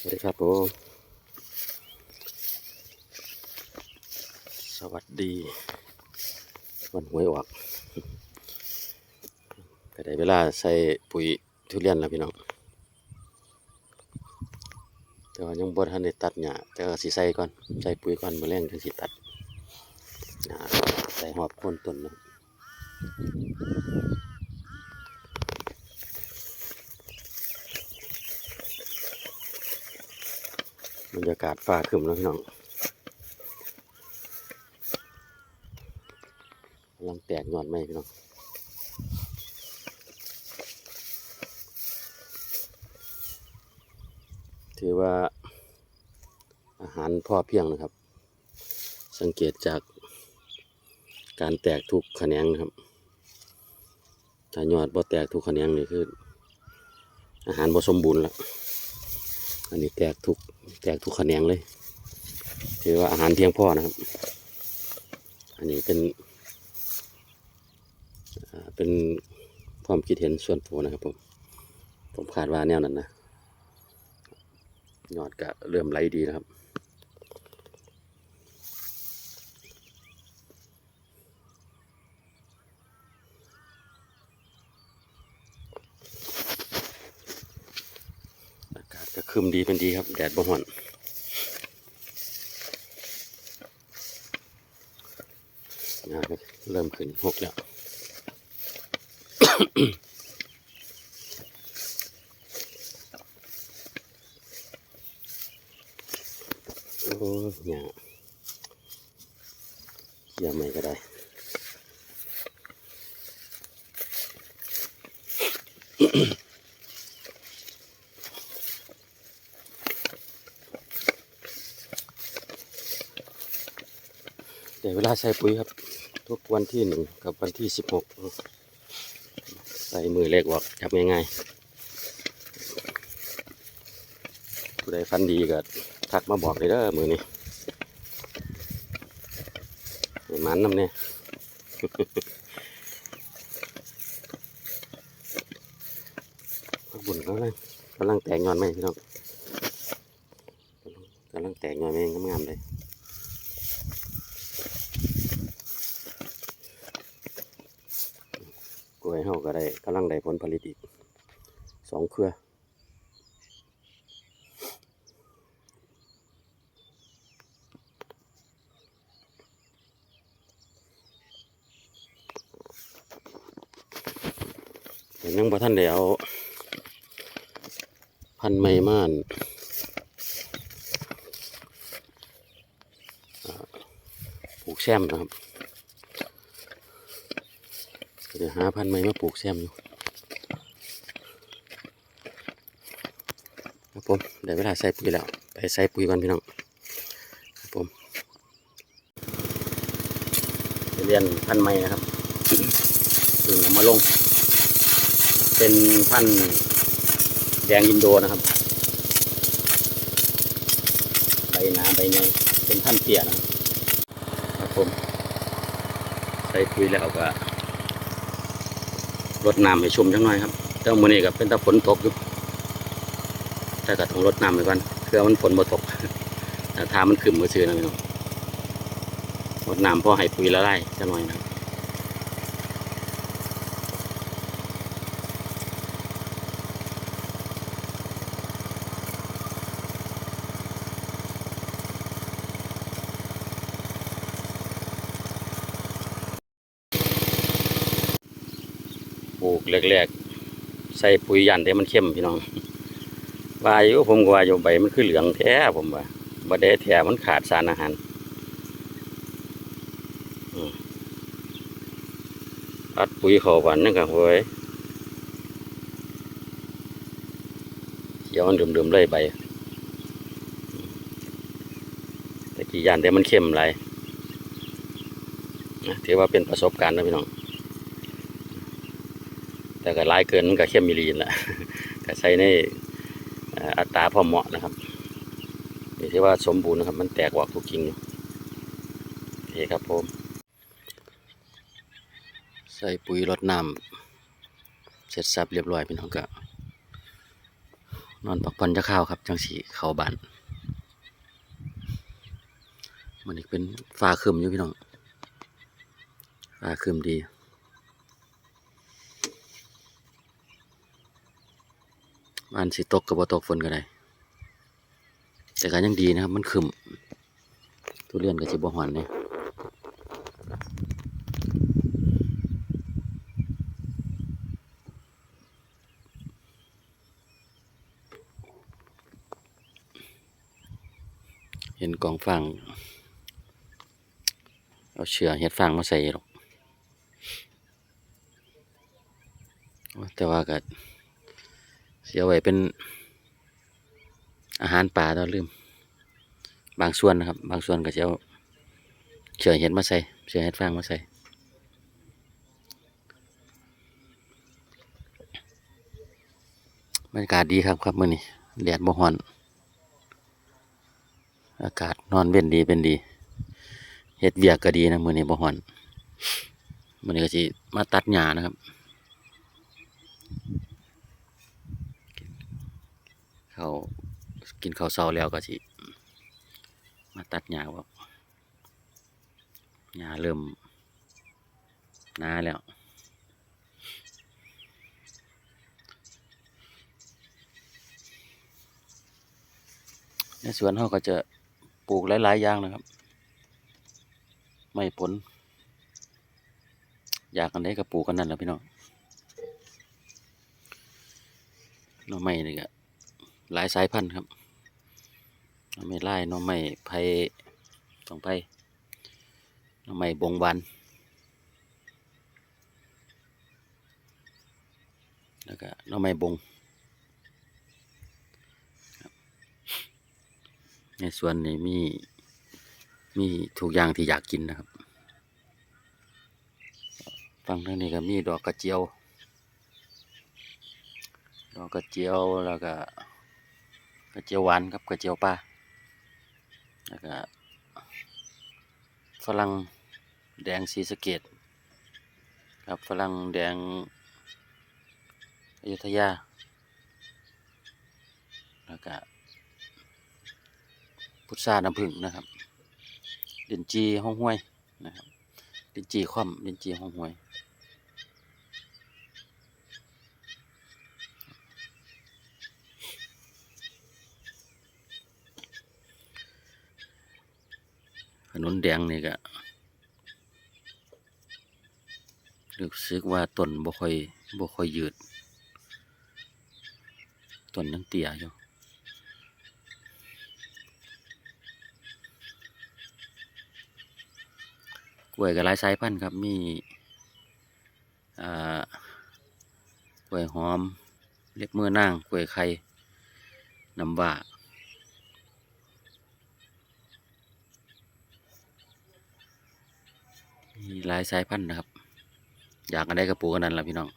สวัสดีครับผมสวัสดี วันหวยออกก็ได้เวลาใส่ปุ๋ยทุเรียนแล้วพี่น้องแต่ว่ายังบ่ทันได้ตัดหญ้าแต่ว่าสิใส่ก่อนใส่ปุ๋ยก่อนมื้อแรงจังสิตัดใส่หอบโคนต้นนะ บรรยากาศฟ้าคึมแล้วพี่น้องกำลังแตกยอดไม้พี่น้องถือว่าอาหารพ่อเพียงนะครับ สังเกตจากการแตกทุกแขนงนะครับถ้ายอดบ่แตกทุกแขนงนี่คือ อาหารบ่สมบูรณ์แล้ว อันนี้แตกทุกแตกทุกแขนงเลยถือว่าอาหารเพียงพอนะครับ อันนี้เป็นเป็นความคิดเห็นส่วนตัวนะครับผม ผมคาดว่าแนวนั้นนะยอดก็เริ่มไหลดีนะครับ อากาศก็ ครึมดีเป็นดีครับ แดดบ่ฮ้อนนก็เริ่มขึ้นหกแล้วโอ้ยเนี่ยเขี่ยไม่ก็ได้เดี๋ยว เวลาใส่ปุ๋ยครับ ทุกวันที่หนึ่งกับวันที่สิบหกใส่มือเล็กออกจับง่ายๆผู้ใดฟันดีก็ทักมาบอกเลยเด้อมือนี้มันน้ำเนี่ยบุญกำลังกำลังแตกยอนไหมพี่น้องกำลังแตกยอนไหมงามๆเลย กล้ วยเฮาก็ได้กำลังได้ผลผลิตอีกสองเครือยังบ่ทันได้เอาพันไม้ม่านอ่าปลูกแซมนะครับ เดี๋ยว หาพันธุ์ใหม่มาปลูกแซมอยู่ครับผมได้เวลาใส่ปุ๋ยแล้ว ไปใส่ปุ๋ยก่อนพี่น้องครับผมเรียนพันธุ์ใหม่นะครับถึงมาลง เป็นพันธุ์แดงอินโดนะครับใบหนาใบใหญ่เป็นพันธุ์เตี้ยนะครับครับผมใส่ปุ๋ยแล้วก็ รดน้ำให้ชุ่มจังหน่อยครับเจ้ามือนี่ก็เป็นตะฝนตกอยู่แต่ก็ต้องรดน้ำไปก่อนเพื่อมันฝนบ่ตกแต่ทามันขึ้นมือซื้อนะพี่น้องรดน้ำพ่อให้ปุ๋ยละลายจังหน่อยนะครับปลูก แรกๆ ใส่ปุ๋ยยันแต่มันเข้มพี่น้องว่าอยู่ผมก็ว่าอยู่ใบมันคือเหลืองแท้ผมว่าบ่ได้แท้มันขาดสารอาหารอัดปุ๋ยเข้าวันนั่นก็โว้ยเขียวมันเดิมๆเลยใบแต่กี่ยันแต่มันเข้มหลายนะถือว่าเป็นประสบการณ์นะพี่น้อง แต่ก็หลายเกินมันก็เข้มมิลีนแหละก็ใช้ในอัตราพอเหมาะนะครับนี่ที่ว่าสมบูรณ์นะครับ มันแตกออกทุกกิ่งอยู่โอเคครับผม ใส่ปุ๋ยรดน้ำเสร็จสับเรียบร้อยพี่น้องก็นอนพักผ่อนจะข้าวครับ จังสีเข้าบ้านมันอีกเป็นฟ้าครึมอยู่พี่น้องฟ้าครึมดี บ้านสิตกกับบ่ตกฝนก็ได้ แต่ก็ยังดีนะครับ มันครึมทุเรียนก็สิบ่หอนเนี่ยเห็นกองฟางเอาเชือเห็ดฟางมาใส่หรอกแต่ว่าก็ เสียไว้เป็นอาหารป่าเราลืม บางส่วนนะครับ บางส่วนก็จะเอาเชือเห็ดมาใส่เชือเห็ดฟางมาใส่บรรยากาศดีครับครับมื้อนี้แดดบ่ฮ้อน อากาศนอนเว้นดีเป็นดีเฮ็ดเวียกก็ดีนะมื้อนี้บ่ฮ้อนมื้อนี้ก็สิมาตัดหญ้านะครับ ขาวกินข้าวเช้าแล้วก็สิมาตัดหญ้าว่าหญ้าเริ่มหนาแล้วในสวนเขาก็จะปลูกหลาย ๆ อย่างนะครับ ไม่ผล อยากกันได้ก็ปลูกกันนั่นแหละพี่น้องหน่อไม้นี่ก็ หลายสายพันธุ์ครับน่อไม้ไล่น่อไม้ไผ่สองไผ่น่อไม้บงบานแล้วก็น่อไม้บงในสวนนี้มีมีทุกอย่างที่อยากกินนะครับฟังทางนี้ก็มีดอกกระเจียว ดอกกระเจียวแล้วก็ ระเจียวหวานครับกระเจียวป่าแล้วก็ฝรั่งแดงสีสเกตครับฝรั่งแดงอยุธยา แล้วก็พุทราน้ำผึ้งนะครับดินจีห้องห้วยนะครับดินจีคว่ำดินจีห้องห้วย นุนแดงนี่ก็รู้สึกว่าต้นบ่ค่อยบ่ค่อยยืดต้นยังเตี้ยอยู่กล้วยกับหลายสายพันธุ์ครับ มีกล้วยหอม เล็บมือนางกล้วยไข่น้ำว่า มีหลายสายพันธุ์นะครับ อยากกันได้กระปูกันนั้นละพี่น้อง